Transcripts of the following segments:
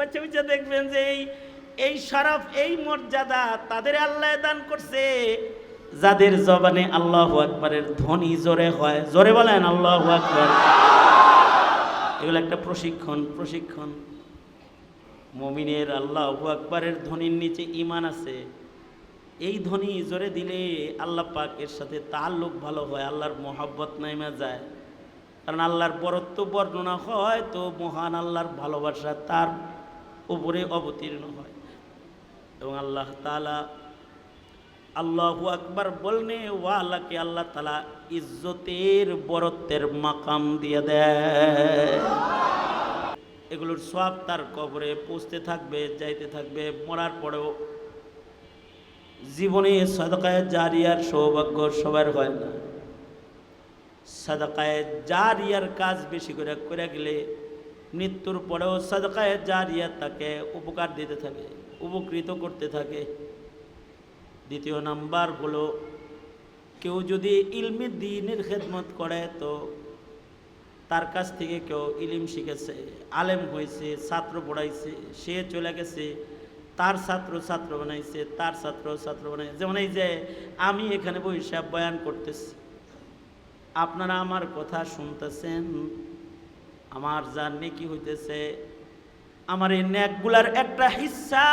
বাচ্চা দেখবেন যে এই এই শরফ, এই মর্যাদা তাদের আল্লাহ দান করছে। যাদের জবানে আল্লাহ আকবরের ধ্বনি জোরে হয়, জোরে বলেন আল্লাহ আকবর। এগুলো একটা প্রশিক্ষণ প্রশিক্ষণ। মমিনের আল্লাহ আকবরের ধ্বনির নিচে ইমান আছে। এই ধ্বনি জোরে দিলে আল্লাহ পাক এর সাথে তাল্লুক ভালো হয়, আল্লাহর মোহাব্বত নাইমা যায়। কারণ আল্লাহর বরত্ব বর্ণনা হয়, তো মহান আল্লাহর ভালোবাসা তার উপরে অবতীর্ণ হয়। এবং আল্লাহ তালা আল্লাহু আকবার বলনে, ওয়ালাকে আল্লাহ তালা ইজ্জতের বরত্বের মাকাম দিয়ে দেয়। এগুলোর সব তার কবরে পৌঁছতে থাকবে, যাইতে থাকবে। মরার পরেও জীবনে সদকায় জারিয়ার সৌভাগ্য সবার হয় না। সদকায় জারিয়ার কাজ বেশি করে করে গেলে মৃত্যুর পরেও সদকায় জারিয়া তাকে উপকার দিতে থাকে, উপকৃত করতে থাকে। দ্বিতীয় নাম্বার হলো, কেউ যদি ইলমি দিনের খেদমত করে, তো তার কাছ থেকে কেউ ইলিম শিখেছে, আলেম হয়েছে, ছাত্র পড়াইছে, সে চলে গেছে, তার ছাত্র ছাত্র বানাইছে, তার ছাত্র ছাত্র বানাইছে। যেমন এই যে আমি এখানে বসে বয়ান করতেছি, আপনারা আমার কথা শুনতেছেন আমার যা নেকি হইতেছে? আমার এই ন্যাকগুলার একটা হিস্সা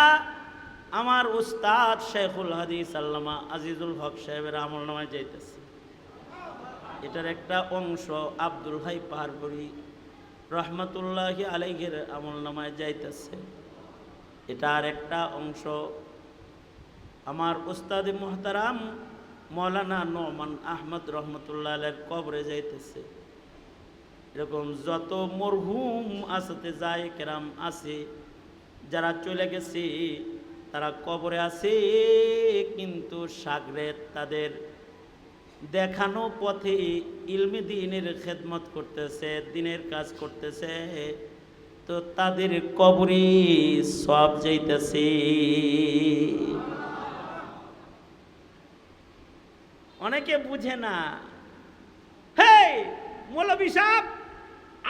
আমার উস্তাদ শেখুল হাদিস আল্লামা আজিজুল হক সাহেবের আমল নামায় যাইতেছে। এটার একটা অংশ আব্দুল হাই পাহাড়পুরি রহমতুল্লাহি আলাইহের আমল নামায় যাইতেছে। এটার একটা অংশ আমার উস্তাদ মোহতারাম মৌলানা নোমান আহমদ রহমতুল্লাহ আলের কবরে যাইতেছে। এরকম যত মরহুম আসতে যায়, কেরাম আছে যারা চলে গেছে, তারা কবরে আছে কিন্তু সাগরে তাদের দেখানো পথে ইলমি দিনের খেদমত করতেছে, দিনের কাজ করতেছে, তো তাদের কবরে সব যাইতেছে। অনেকে বুঝে না। হে মৌলবী সাহেব!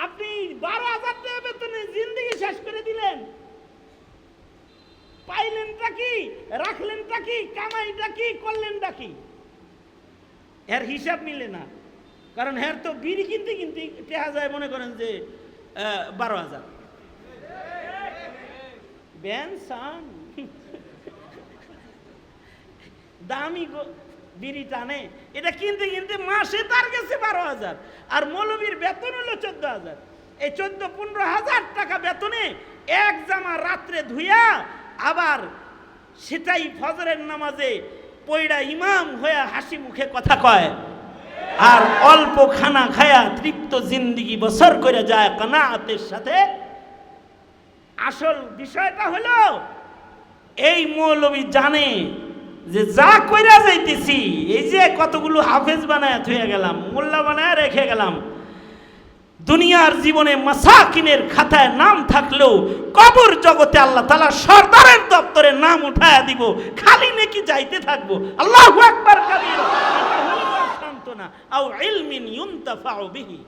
আপনি বারো হাজার টাকা বেতনে জিন্দিগি শেষ করে দিলেন। পাইলেনটা কি? রাখলেনটা কি? কামাইটা কি? করলেনটা কি? এর হিসাব মিলে না। কারণ হের তো বিড়ি কিনতে কিনতে টেহা যায় মনে করেন যে বারো হাজার। Benson. দামি বিড়ি টানে। এটা কিনতে কিনতে মাসে তার গেছে বারো হাজার। আর মৌলবীর বেতন হলো চোদ্দ হাজার। এই চোদ্দ পনেরো হাজার টাকা বেতনে এক জামা রাত্রে ধুইয়া আবার সেটাই ফজরের নামাজে পয়ডা ইমাম হয়ে হাসি মুখে কথা কয়। আর অল্প খানা খায়া তৃপ্ত জিন্দিগি বছর করে যায় কানাতের সাথে। আসল বিষয়টা হলো, এই মৌলবী জানে যে যা কইরা যাইতেছি, এই যে কতগুলো হাফেজ বানায় থুয়ে গেলাম, মোল্লা বানায় রেখে গেলাম, দুনিয়ার জীবনে মাসাকিনের খাতায় নাম থাকলেও কবর জগতে আল্লাহ তালা সর্দারের দপ্তরে নাম উঠায় দিব, খালি নাকি যাইতে থাকব। আল্লাহ একবার কাবির। সান্ত্বনা আও ইলমিন ইউনতাফাউ বিহি।